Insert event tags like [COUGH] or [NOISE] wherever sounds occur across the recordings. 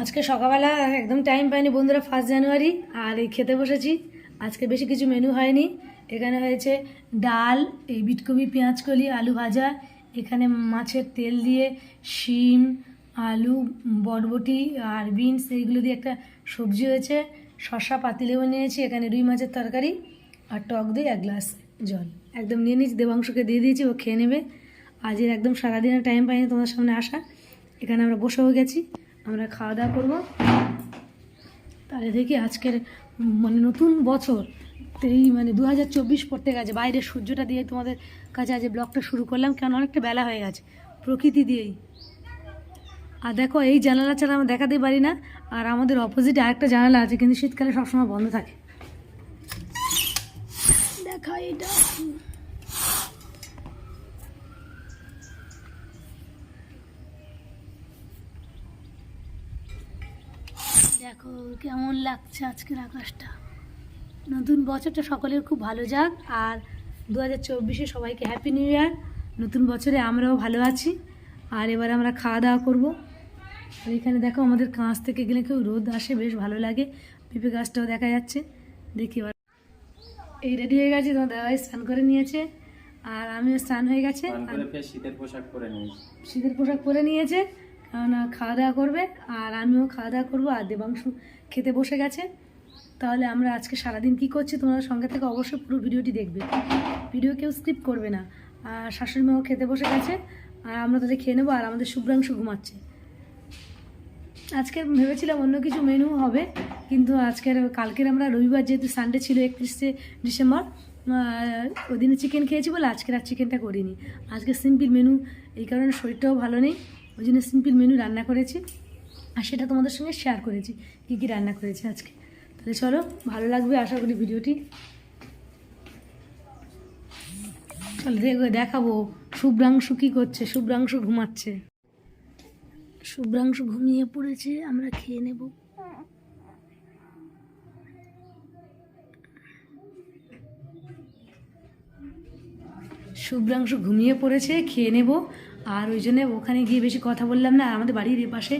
আজকে সকালবেলা একদম টাইম পাইনি বন্ধুরা ফার্স্ট জানুয়ারি আর এই খেতে বসেছি। আজকে বেশি কিছু মেনু হয়নি। এখানে হয়েছে ডাল, এই বিটকপি, পেঁয়াজকলি, আলু ভাজা। এখানে মাছের তেল দিয়ে শিম, আলু, বরবটি আর বিনস, এইগুলো দিয়ে একটা সবজি হয়েছে। শসা পাতিলেও নিয়েছি, এখানে রুই মাছের তরকারি আর টক দিয়ে এক গ্লাস জল। একদম নিয়ে নিয়েছি, দেবাংশকে দিয়ে দিয়েছি, ও খেয়ে নেবে। আজের একদম সারাদিনের টাইম পাইনি তোমার সামনে আসা। এখানে আমরা বসেও গেছি। আমরা খাওয়া দাওয়া করব। তাহলে দেখি আজকের মানে নতুন বছর এই মানে দু হাজার চব্বিশ পড়তে গেছে। বাইরের সূর্যটা দিয়ে তোমাদের কাছে আজ ব্লগটা শুরু করলাম কেন অনেকটা বেলা হয়ে গেছে, প্রকৃতি দিয়েই। আর দেখো, এই জানালা ছাড়া আমরা দেখাতে পারি না, আর আমাদের অপোজিটে আরেকটা জানালা আছে, কিন্তু শীতকালে সবসময় বন্ধ থাকে। দেখা এটা। দেখো কেমন লাগছে আজকের আকাশটা। নতুন বছরটা সকলের খুব ভালো যাক আর দু হাজার চব্বিশে সবাইকে হ্যাপি নিউ ইয়ার নতুন বছরে আমরাও ভালো আছি। আর এবার আমরা খাওয়া দাওয়া করব। আর এখানে দেখো আমাদের কাঁচ থেকে গেলে কেউ রোদ আসে বেশ ভালো লাগে। পেঁপে গাছটাও দেখা যাচ্ছে। দেখি এবার। এই রেডি হয়ে গেছে তোমার দাদাই স্নান করে নিয়েছে। আর আমিও স্নান হয়ে গেছে। শীতের পোশাক পরে নিয়েছি। শীতের পোশাক পরে নিয়েছে। কারণ খাওয়া দাওয়া করবে, আর আমিও খাওয়া দাওয়া করব, আর দেবাংশু খেতে বসে গেছে। তাহলে আমরা আজকে সারাদিন কি করছি তোমরা সঙ্গে থেকে অবশ্যই পুরো ভিডিওটি দেখবে। ভিডিও কেউ স্কিপ করবে না। আর শাশুড়ি মাও খেতে বসে গেছে, আর আমরা তাদের খেয়ে নেব, আর আমাদের শুভ্রাংশু ঘুমাচ্ছে। আজকে ভেবেছিলাম অন্য কিছু মেনু হবে, কিন্তু আজকের, কালকের আমরা রবিবার যেহেতু সানডে ছিল একত্রিশে ডিসেম্বর ওই দিনে চিকেন খেয়েছি বলে আজকের আর চিকেনটা করিনি। আজকে সিম্পল মেনু এই কারণে শরীরটাও ভালো নেই। ওই জন্য সিম্পল মেনু রান্না করেছি। আর সেটা তোমাদের সঙ্গে শেয়ার করেছি, কী কী রান্না করেছি আজকে। তাহলে চলো, ভালো লাগবে আশা করি ভিডিওটি। চলো দেখো দেখাবো শুভ্রাংশু কী করছে, শুভ্রাংশু ঘুমাচ্ছে। শুভ্রাংশু ঘুমিয়ে পড়েছে, আমরা খেয়ে নেব। শুভ্রাংশু ঘুমিয়ে পড়েছে, খেয়ে নেব। আর ওই জন্য ওখানে গিয়ে বেশি কথা বললাম না। আমাদের বাড়ির এপাশে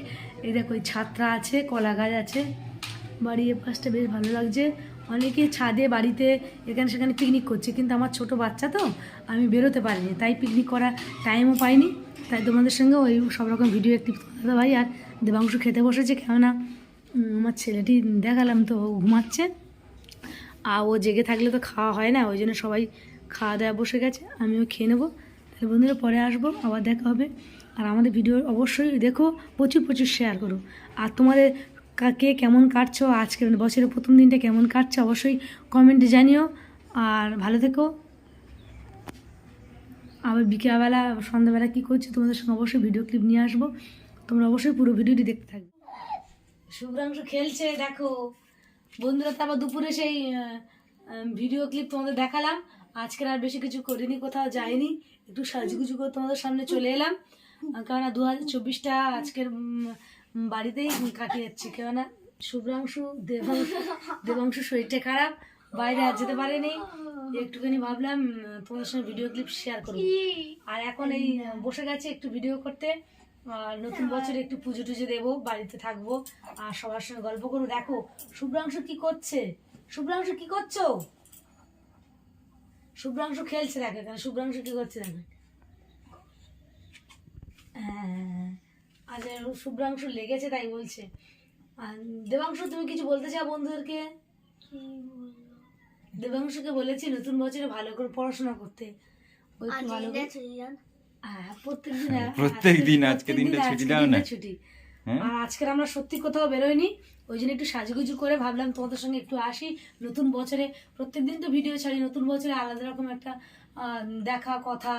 এই দেখো ওই ছাত্রা আছে, কলা গাছ আছে। বাড়ির এপাশটা বেশ ভালো লাগছে। অনেকে ছাদে বাড়িতে এখানে সেখানে পিকনিক করছে, কিন্তু আমার ছোট বাচ্চা তো, আমি বেরোতে পারিনি। তাই পিকনিক করার টাইমও পাইনি। তাই তোমাদের সঙ্গে ওই সব রকম ভিডিও একটি দাদা ভাই, আর দেবাংশু খেতে বসেছে কেননা আমার ছেলেটি দেখালাম তো ঘুমাচ্ছে। আর ও জেগে থাকলে তো খাওয়া হয় না, ওই জন্য সবাই খাওয়া দাওয়া বসে গেছে, আমিও খেয়ে নেব। তাহলে বন্ধুরা পরে আসব, আবার দেখা হবে। আর আমাদের ভিডিও অবশ্যই দেখো, প্রচুর প্রচুর শেয়ার করো। আর তোমাদের কা- কে কেমন কাটছো আজকে মানে বছরের প্রথম দিনটা কেমন কাটছে, অবশ্যই কমেন্টে জানিও। আর ভালো থেকো। আবার বিকেলবেলা, সন্ধ্যাবেলা কী করছি, তোমাদের সঙ্গে অবশ্যই ভিডিও ক্লিপ নিয়ে আসব। তোমরা অবশ্যই পুরো ভিডিওটি দেখতে থাকবে। শুভ্রাংশ খেলছে, দেখো। বন্ধুরা, তারপর দুপুরে সেই ভিডিও ক্লিপ তোমাদের দেখালাম। আজকের আর বেশি কিছু করিনি, কোথাও যাইনি। একটু সাজুগুজু করে তোমাদের সামনে চলে এলাম। কেননা দু হাজার চব্বিশটা আজকের বাড়িতেই কাটিয়ে যাচ্ছে। কেননা শুভ্রাংশু দেবাংশু দেবাংশু শরীরটা খারাপ, বাইরে আর যেতে পারেনি। একটুখানি ভাবলাম তোমাদের সঙ্গে ভিডিও ক্লিপ শেয়ার করব। আর এখন এই বসে গেছে একটু ভিডিও করতে। আর নতুন বছরে একটু পুজো টুজো দেবো, বাড়িতে থাকব। আর সবার সঙ্গে গল্প করব। দেখো, শুভ্রাংশু কি করছে? শুভ্রাংশু কি করছ? শুভ্রাংশু খেলছে দেখো এখানে শুভ্রাংশু কি করছে দেখো। হ্যাঁ আজ শুভ্রাংশু লেগেছে তাই বলছে। আর দেবাংশু তুমি কিছু বলতে চাও বন্ধুদেরকে? দেবাংশুকে বলেছি নতুন বছরে ভালো করে পড়াশোনা করতে। ভালো প্রত্যেকদিন প্রত্যেকদিন আজকে দিনটা ছুটি দাও না? ছুটি? আর আজকের আমরা সত্যি কোথাও বেরোয়নি ওই জন্য একটু সাজুগুজু করে ভাবলাম তোমাদের সঙ্গে একটু আসি। নতুন বছরে প্রত্যেকদিন তো ভিডিও ছাড়ি নতুন বছরে আলাদা রকম একটা দেখা কথা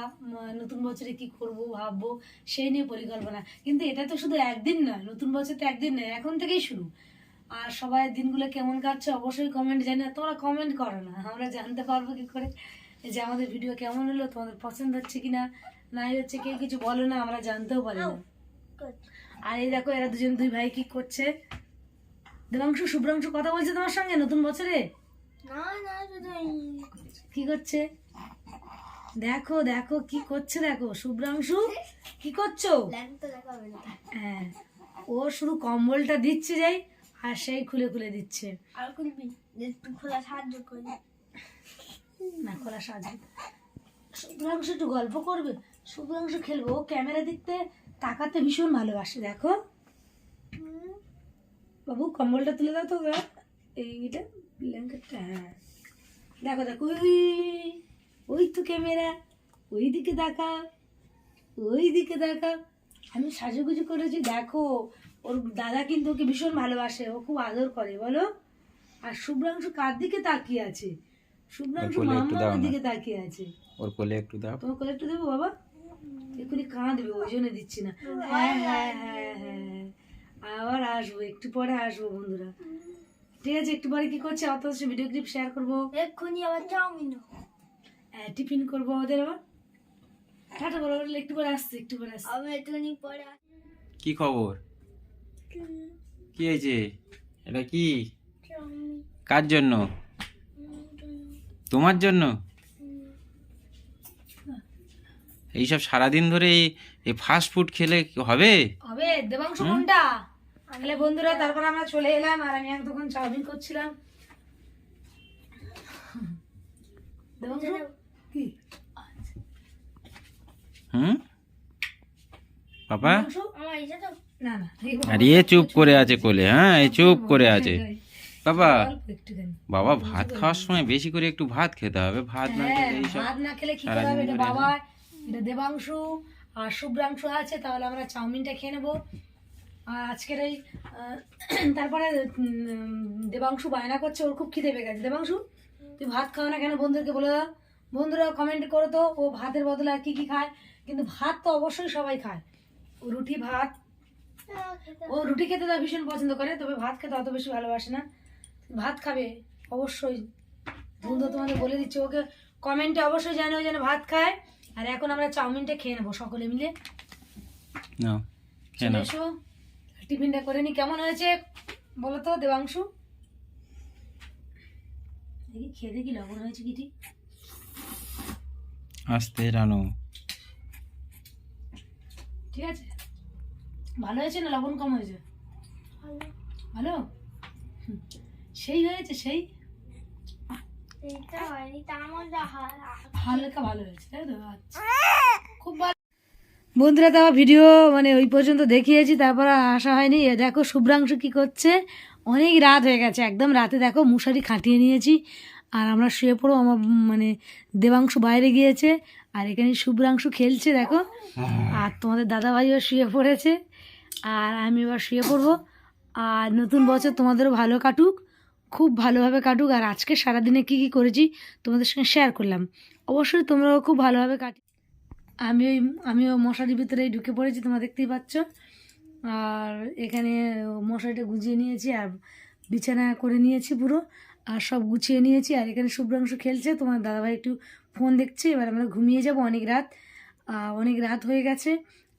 নতুন বছরে কি করব ভাববো সেই নিয়ে পরিকল্পনা। কিন্তু এটা তো শুধু একদিন নয় নতুন বছর তো একদিন নয় এখন থেকেই শুরু। আর সবাই দিনগুলো কেমন কাটছে অবশ্যই কমেন্ট জানি না তোমরা কমেন্ট করো না আমরা জানতে পারব কি করে। যে আমাদের ভিডিও কেমন হলো তোমাদের পছন্দ হচ্ছে কি না নাই হচ্ছে কেউ কিছু বলো না আমরা জানতেও পারি না। আর এই দেখো এরা দুজন দুই ভাই কি করছে। দেবাংশু শুভ্রাংশু কথা বলছে তোমার সঙ্গে নতুন বছরে? কি করছে? দেখো দেখো কি করছে দেখো শুভ্রাংশু? কি করছ? হ্যাঁ ও শুধু কম্বলটা দিচ্ছে যাই আর সেই খুলে খুলে দিচ্ছে। খোলা সাহায্য না খোলা সাহায্য শুভ্রাংশু একটু গল্প করবে। শুভ্রাংশু খেলব। ও ক্যামেরা দেখতে তাকাতে ভীষণ ভালোবাসে দেখো। বাবু কম্বলটা তুলে দাও তো গা। এইটা ব্ল্যাঙ্কেটটা হ্যাঁ দেখো দেখো ওই ওই তো ক্যামেরা ওই দিকে তাকাও ওই দিকে তাকাও। আমি সাজুগুজু করেছি দেখো। ওর দাদা কিন্তু ওকে ভীষণ ভালোবাসে ও খুব আদর করে বলো। আর শুভ্রাংশু কার দিকে তাকিয়ে আছে? শুভ্রাংশু ওর মামার দিকে তাকিয়ে আছে। ওর কোলে একটু দাও। তোমার কোলে একটু দেবো বাবা? এক্ষুনি কাঁদবে ওই জন্য দিচ্ছি না। হ্যাঁ হ্যাঁ হ্যাঁ হ্যাঁ। আবার আসব একটু পরে আসব বন্ধুরা। ঠিক আছে একটু পরে কি করছে? অত ভিডিও ক্লিপ শেয়ার করব। এক্ষুনি আবার চাউমিন হ্যাঁ, টিফিন করব ওদের আবার। টাটা বলো একটু পরে আসছে একটু পরে আসছে। আমি একটুখানি পরে কি খবর? কি হয়েছে? এটা কি? কার জন্য? তোমার জন্য? এইসব সারাদিন ধরে এই- ফাস্ট ফুড খেলে কি হবে? হবে দেবাংশ কোনটা তাহলে বন্ধুরা তারপর আমরা চলে এলাম আর আমি এক তখন চাউমিন করছিলাম। কি? হুম? পাপা? চুপ করে আছে কোলে হ্যাঁ এ চুপ করে আছে। বাবা বাবা ভাত খাওয়ার সময় বেশি করে একটু ভাত খেতে হবে ভাত না হ্যাঁ, খেলে ভাত না খেলে কি হবে? বাবা এটা দেবাংশু আর শুভ্রাংশু আছে তাহলে আমরা চাউমিনটা খেয়ে নেব। আজকের এই [CLEARS THROAT] তারপরে দেবাংশু বায়না করছে ওর খুব খিদে পেয়ে গেছে। দেবাংশু তুই ভাত খাও না কেন? বন্ধুদেরকে বলে দাও। বন্ধুরা কমেন্ট করো তো ও ভাতের বদলে আর কী কি খায়? কিন্তু ভাত তো অবশ্যই সবাই খায়। ও রুটি ভাত। ও রুটি খেতে তো ভীষণ পছন্দ করে তবে ভাত খেতে অত বেশি ভালোবাসে না। ভাত খাবে অবশ্যই। বন্ধু তোমাদের বলে দিচ্ছি ওকে কমেন্টে অবশ্যই জানে জানো যেন ভাত খায়। আর এখন আমরা চাউমিনটা খেয়ে নেব সকলে মিলে। না এসো। টিফিনটা করে নি। কেমন হয়েছে বলো তো দেবাংশু? দেখি খেয়ে দেখি লবণ হয়েছে কি ঠিক। আসতে রানো ঠিক আছে? ভালো হয়েছে না লবণ কম হয়েছে? ভালো। সেই হয়েছে সেই? হালকা ভালো হয়েছে তাই তো? আচ্ছা। বন্ধুরা তো ভিডিও মানে ওই পর্যন্ত দেখিয়েছি, তারপর আসা হয়নি। দেখো শুভ্রাংশু কি করছে? অনেক রাত হয়ে গেছে, একদম রাতে দেখো মশারি খাটিয়ে নিয়েছি। আর আমরা শুয়ে পড়ো আমার মানে দেবাংশু বাইরে গিয়েছে, আর এখানে শুভ্রাংশু খেলছে, দেখো। আর তোমাদের দাদাভাইও শুয়ে পড়েছে, আর আমি এবার শুয়ে পড়ব। আর নতুন বছর তোমাদেরও ভালো কাটুক, খুব ভালোভাবে কাটুক। আর আজকে সারাদিনে কি কি করেছি তোমাদের সঙ্গে শেয়ার করলাম। অবশ্যই তোমরাও খুব ভালোভাবে কাটি আমি ওই, আমি আমিও মশারির ভিতরেই ঢুকে পড়েছি, তোমরা দেখতেই পাচ্ছ। আর এখানে মশারিটা গুছিয়ে নিয়েছি আর বিছানা করে নিয়েছি পুরো, আর সব গুছিয়ে নিয়েছি। আর এখানে শুভ্রাংশু খেলছে, তোমার দাদাভাই একটু ফোন দেখছে, এবার আমরা ঘুমিয়ে যাব অনেক রাত। অনেক রাত হয়ে গেছে।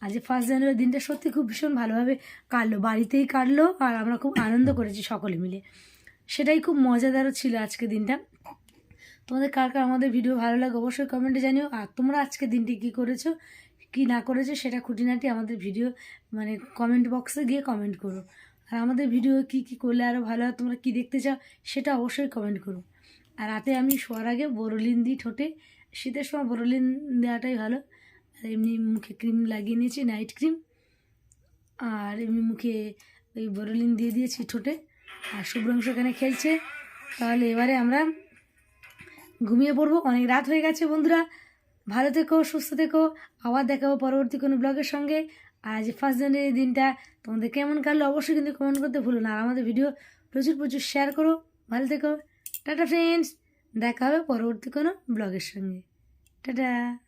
আজ ফার্স্ট জানুয়ারি দিনটা সত্যি খুব ভীষণ ভালোভাবে কাটলো, বাড়িতেই কাটলো, আর আমরা খুব আনন্দ করেছি সকলে মিলে। সেটাই খুব মজাদারও ছিল আজকে দিনটা। তোমাদের কার কার আমাদের ভিডিও ভালো লাগে অবশ্যই কমেন্টে জানিও। আর তোমরা আজকে দিনটি কী করেছ, কী না করেছ সেটা খুঁটিনাটি আমাদের ভিডিও মানে কমেন্ট বক্সে গিয়ে কমেন্ট করো। আর আমাদের ভিডিও কি কি করলে আরও ভালো হয়, তোমরা কী দেখতে চাও সেটা অবশ্যই কমেন্ট করো। আর রাতে আমি শোয়ার আগে বোরোলিন দিই ঠোঁটে, শীতের সময় বোরোলিন দেওয়াটাই ভালো। আর এমনি মুখে ক্রিম লাগিয়ে নিয়েছি নাইট ক্রিম আর এমনি মুখে ওই বোরোলিন দিয়ে দিয়েছি ঠোঁটে। আর শুভ্রাংশ এখানে খেলছে। তাহলে এবারে আমরা ঘুমিয়ে পড়ব, অনেক রাত হয়ে গেছে বন্ধুরা। ভালো থেকো, সুস্থ থেকো। আবার দেখাবো পরবর্তী কোনো ব্লগের সঙ্গে। আর আজ ফার্স্ট জানুয়ারি দিনটা। তোমাদের কেমন কাটলো অবশ্যই কিন্তু কমেন্ট করতে ভুলো না। আর আমাদের ভিডিও প্রচুর প্রচুর শেয়ার করো। ভালো থেকো। টাটা ফ্রেন্ডস দেখা হবে পরবর্তী কোনো ব্লগের সঙ্গে। টাটা।